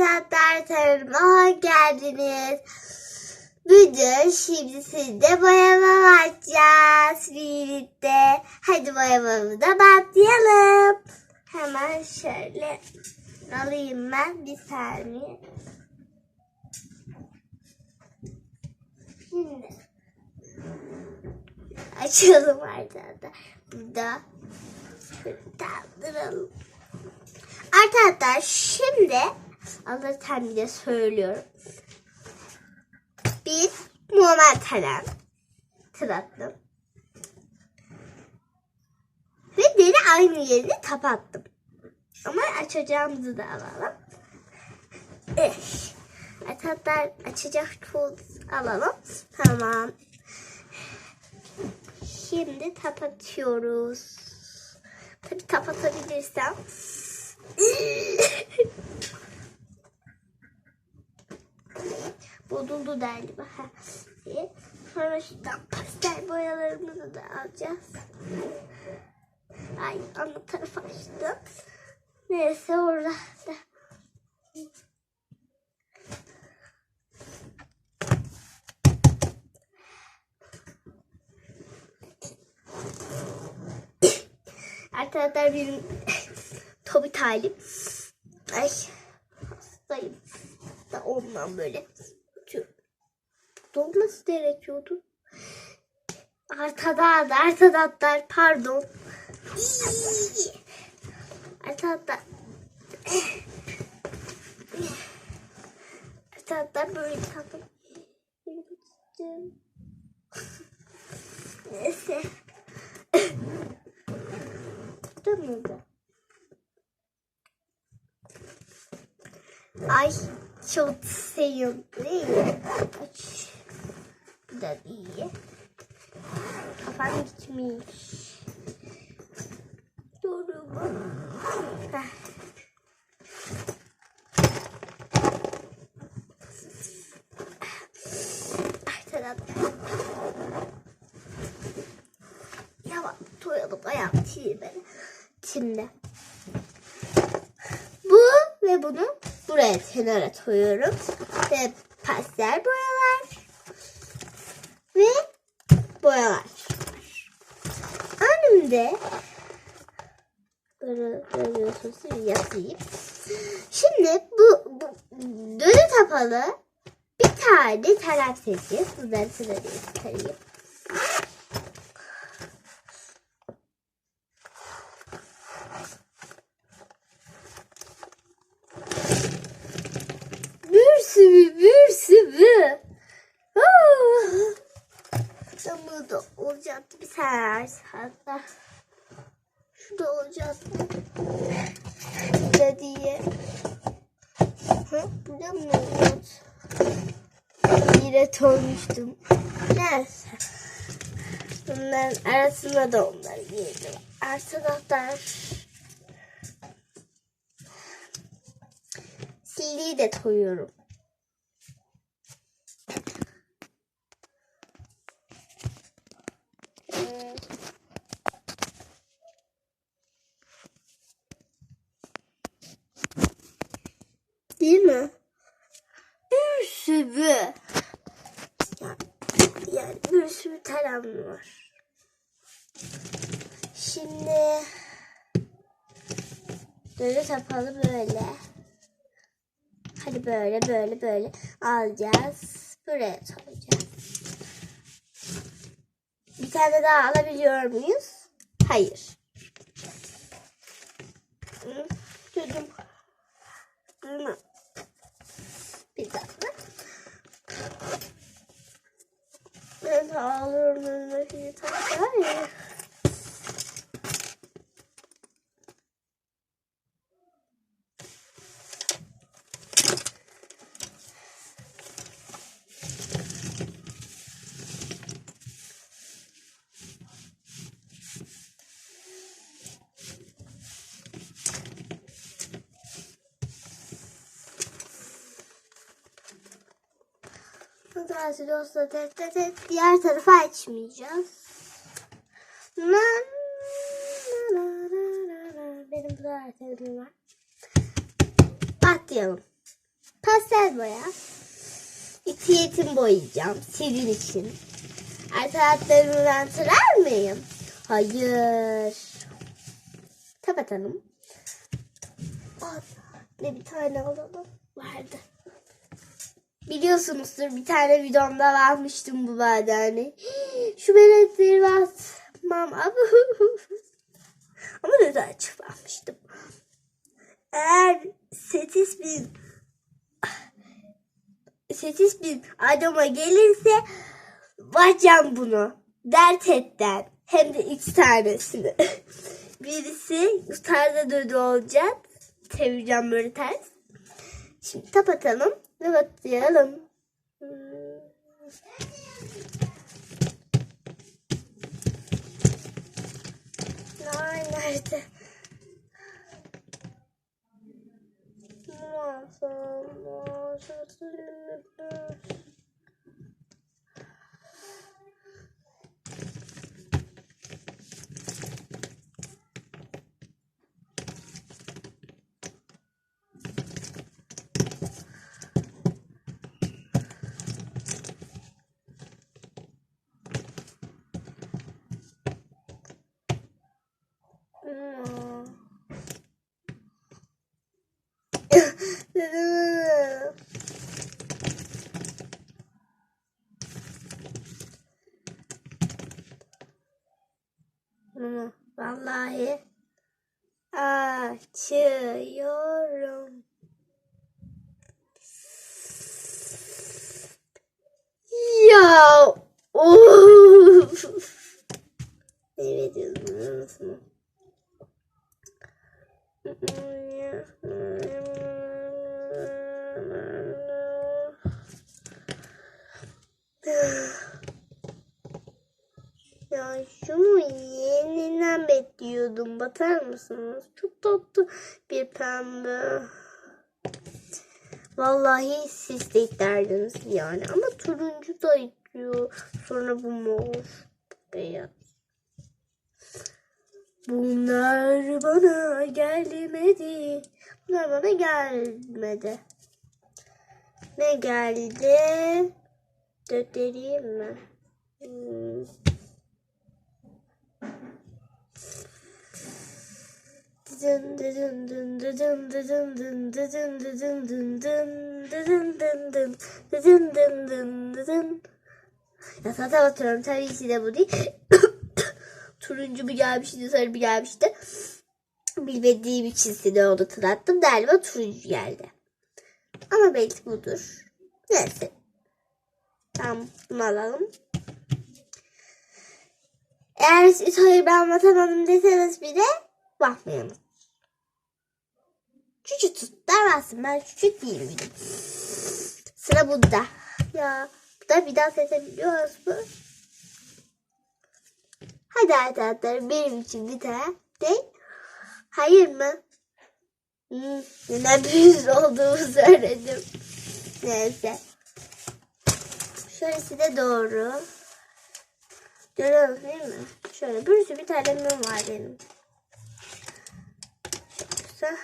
arkadaşlar kanalıma hoş geldiniz. Bugün şimdi sizde boyama yapacağız birlikte. Hadi boyamamıza başlayalım. Hemen şöyle alayım ben bir saniye. Şimdi açalım arkadaşlar. Burada kaldıralım. Arkadaşlar şimdi bir de söylüyorum. Biz normal kalem tırattım. Ve deri aynı yerine kapattım. Ama açacağımızı da alalım. Eh. Arkadaşlar açacak tuz alalım. Tamam. Şimdi kapatıyoruz. Tabii kapatabilirsem. Bozuldu. Ve Sonra şuradan pastel boyalarımızı da alacağız. Ay ana tarafı açtım. Neyse orada da. Arkadaşlar benim Tobi talim. Ay hastayım. Da ondan böyle. Dolması gerekiyordu. Arkada arkadaşlar pardon. İyi. Arkadaşlar. Arkadaşlar böyle takım. Neyse. Dönmedi. Ay çok seviyorum. Aç. Da iyi. Kafam gitmiş. Doğru mu? Tamam. Yavaş koyalım ayağım çiğ Şimdi. Bu ve bunu buraya kenara koyuyorum. Ve pastel boyalar ve boyalar. Önümde böyle görüyorsunuz yazayım. Şimdi bu, bu dönü kapalı bir tane taraf seçeceğiz. Bunları sırayı çıkarayım. Bir sürü bir sürü. Ah! Ama da olacaktı tane hatta. Şu da olacaktı. Ne diye. Hı? Burada mı olacak? Yine olmuştum. Neyse. Bunların arasında da onları giydim. Arkadaşlar. Sildiği de koyuyorum. Değil mi? Bir sürü. Yani, bir sürü tarafım var. Şimdi böyle tapalı böyle. Hadi böyle böyle böyle alacağız. Buraya koyacağız. Bir tane daha alabiliyor muyuz? Hayır. Hı, Dedim. Hı. Bir dakika. Ben alıyorum önüme Şurası dosta tet tet tet. Diğer tarafa açmayacağız. Na, na, na, na, na. Benim burada arkadaşım var. Atlayalım. Pastel boya. İki boyayacağım. Sizin için. Arka taraflarımdan sürer miyim? Hayır. Kapatalım. Oh, ne bir tane alalım. Vardı. Biliyorsunuzdur bir tane videomda vermiştim bu badeni. Şu melekleri basmam. Ama neden çıkmamıştım. Eğer 8 bin 8 bin adama gelirse bakacağım bunu. Dert etten. Hem de iki tanesini. Birisi tarzda dödü olacak. Seveceğim böyle ters. Şimdi kapatalım Evet diyelim. Nerede? Ya şunu yeniden bekliyordum. Bakar mısınız? Çok tatlı bir pembe. Vallahi siz de isterdiniz yani. Ama turuncu da istiyor. Sonra bu mor. Beyaz. Bunlar bana gelmedi. Bunlar bana gelmedi. Ne geldi? Dötereyim mi? Hmm. Dın dın dın dın dın dın dın dın dın dın dın dın dın dın dın dın dın dın dın Ya zaten atıyorum tabii ki de bu değil. Turuncu bir gelmişti, sarı bir gelmişti. Bilmediğim için size onu tırattım. Galiba turuncu geldi. Ama belki budur. Neyse. Tamam bunu alalım. Eğer siz hayır ben anlatamadım deseniz bile bakmayalım. Küçük tut demezsin. Ben küçük değilim. Sıra bunda. Ya bu da bir daha seçebiliyoruz mu? Hadi arkadaşlar benim için bir tane değil. Hayır mı? Hmm, yine büyüz olduğumu söyledim. Neyse. Şöylesi de doğru. Görüyorsunuz değil mi? Şöyle bir sürü bir tane mum var benim. Şöyle.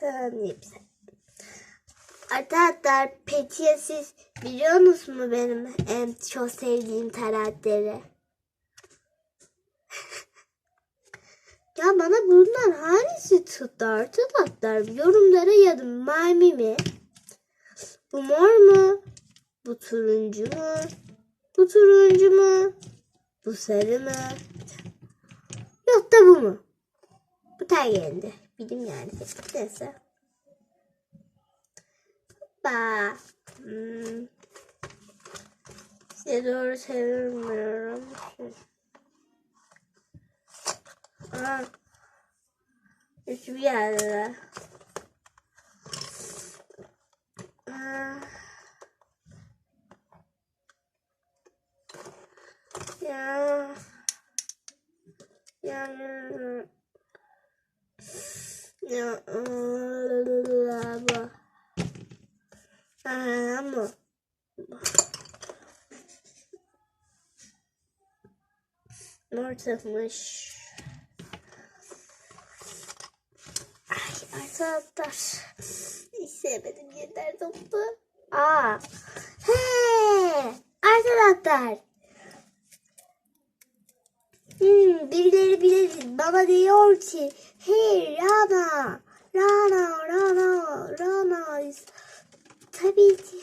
Tamam hepsi. Arkadaşlar peki ya siz biliyor musunuz benim en çok sevdiğim karakteri? ya bana bundan hangisi tutar tutar yorumlara yazın. Maymi mi? Bu mor mu? Bu turuncu mu? Bu turuncu mu? Bu sarı mı? Yok da bu mu? Bu tergendi. Bilim yani. Neyse. Hoppa. Hmm. Size doğru çevirmiyorum. Aa. Üç bir yerde. Aa. Ya. Yani. Ya. Aa, ama Ortamış. Ay arkadaşlar. Hiç sevmedim yeter topu. Aa. He. Arkadaşlar. Hmm, birileri bile bana diyor ki Hey Rana Rana Rana Rana Tabii ki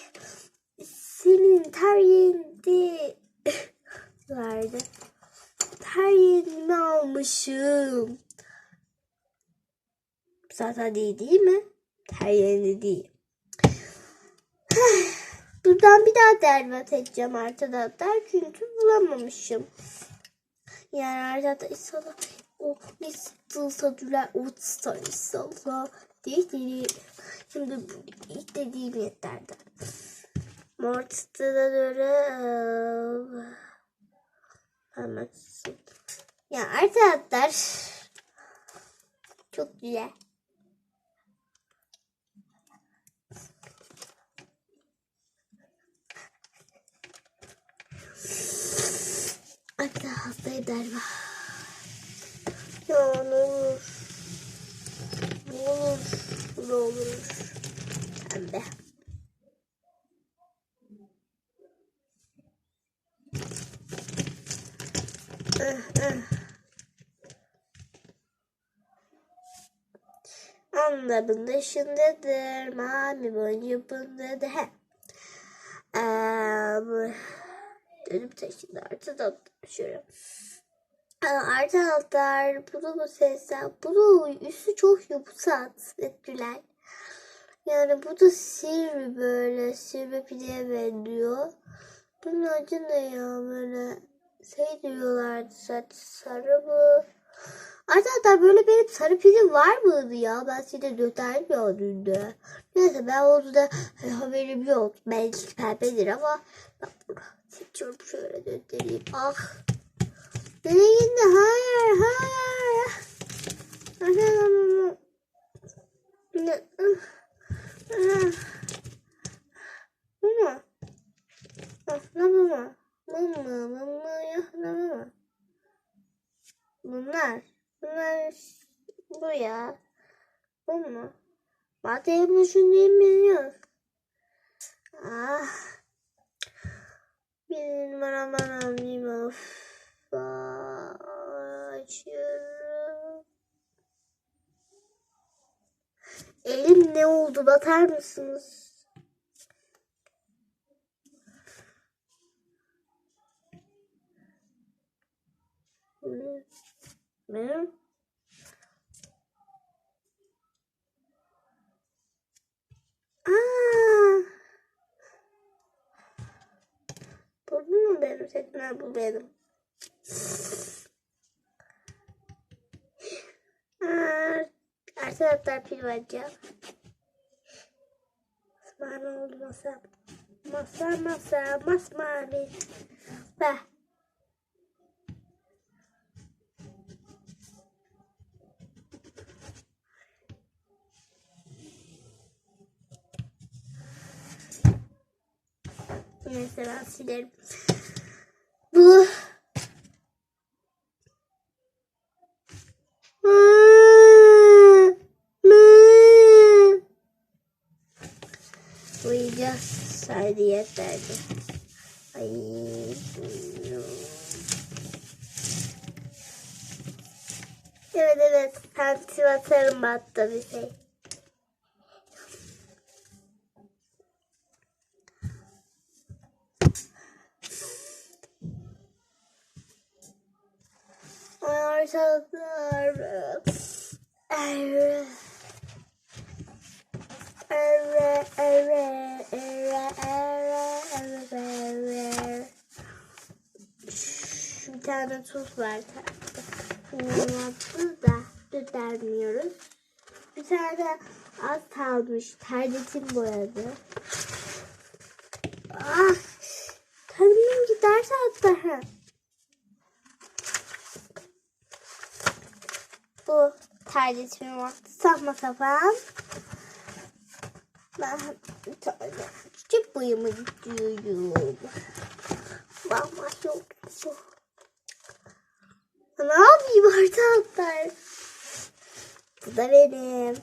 senin teriyinde vardı. Teriyeni almışım. Zaten değil değil mi? Teriyeni değil. Buradan bir daha dervat edeceğim arkadaşlar. Çünkü bulamamışım. Yani arkadaşlar inşallah o nasılsa düler o tutar inşallah. Değil. Şimdi bu ilk dediğim yeterdi. Mortis'te de hemen ya arkadaşlar çok güzel. Hatta hasta eder var. Ya ne olur. Ne olur. Ne olur. Pembe. Ah, ah. Anlamın dışındadır. Mami boyunca bundadır. He. Um, Dönüm taşında artıdan şöyle. Arkadaşlar bunu bu sesler bunu üstü çok yumuşat ettiler. Yani bu da sivri böyle sivri pideye benziyor. Bunun adı ne ya böyle şey diyorlardı zaten sarı mı? Arkadaşlar böyle benim sarı pilim var mıydı ya? Ben size göstermiyordum da. Neyse ben onu da e, haberim yok. Belki pembedir ama ben bunu seçiyorum şöyle göstereyim. Ah. Nereye gitti? Hayır, hayır. Hayır. Ne? Bu mu? Ah, ne bu mu? Bu mu? Bu mu? Ya, ne bu mu? Bunlar. Bunlar bu ya. Bu mu? Madem düşündüğüm biliyor. Ah. Bir numara ben alayım of. Açıyorum. Elim ne oldu bakar mısınız? Benim Aa! Bu mu benim tekrar bu benim. Aa, arkadaşlar pil vereceğim. Bana oldu masa. Masa masa masmavi. Neyse ben silerim. Uyuyacağız. Haydi yeterdi. Ay. Evet evet. Santivatörüm battı bir şey. Arkadaşlar. Evet. Evet, evet, evet, evet, evet. Tane tuz var. Tuz da düzelmiyoruz. Bir tane az kalmış. Terletim boyadı. Ah! Kalbim giderse hatta. Bu terletimi vakti saçma sapan. Ben çiçek boyamı istiyorum. Bak çok bu. Ne yapayım arkadaşlar? Bu da benim.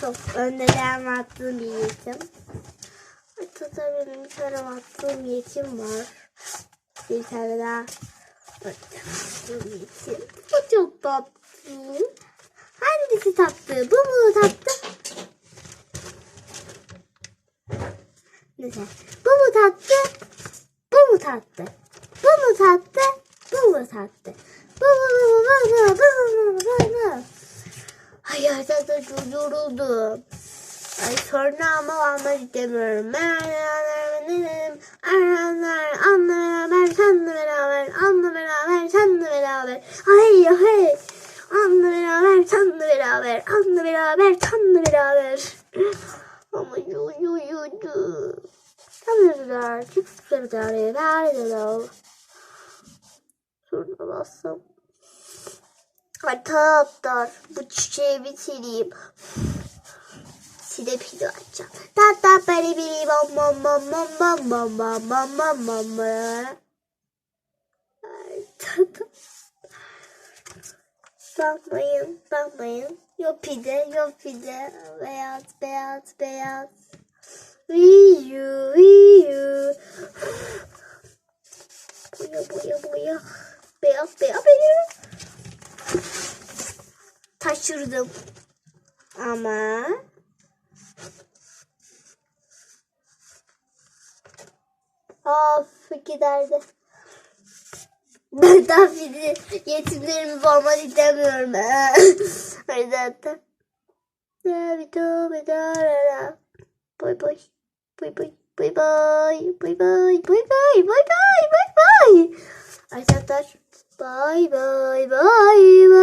Çok önceden attığım bir yetim. Arkadaşlar benim bir tane attığım yetim var. Bir tane daha attığım. Bu çok tatlı. Hangisi tatlı? Bu mu tatlı? Neyse. Bu mu tatlı? Bu mu tatlı? Bu mu tatlı? Bu mu tatlı? Arkadaşlar çok yoruldum. Ay sonra ama almak istemiyorum. Ben dedim. Aranlar, anla beraber, senle beraber, anla beraber, senle beraber. Ay ay. Anla beraber, senle beraber, anla beraber, senle beraber. Ama yu yu yu yu. Tanrılar, çıktıkları verdiler. Şurada bassam. Arkadaşlar bu çiçeği bitireyim. Size pide açacağım. Ta ta bari biri bam bam bam bam bam bam bam bam bam bam bam. Bakmayın, bakmayın. Yok pide, yok pide. Beyaz, beyaz, beyaz. Viyu, viyu. Boya, boya, boya. Beyaz, beyaz, beyaz şaşırdım. Ama Of giderdi. Ben daha bizi yetimlerimiz olmanı istemiyorum. o yüzden de. Ya bir daha bir daha. Boy boy. Boy boy. Bay bay. Bay bay. Bay bay. Bay bay. Bay bay. Arkadaşlar. Bay bay. Bay bay.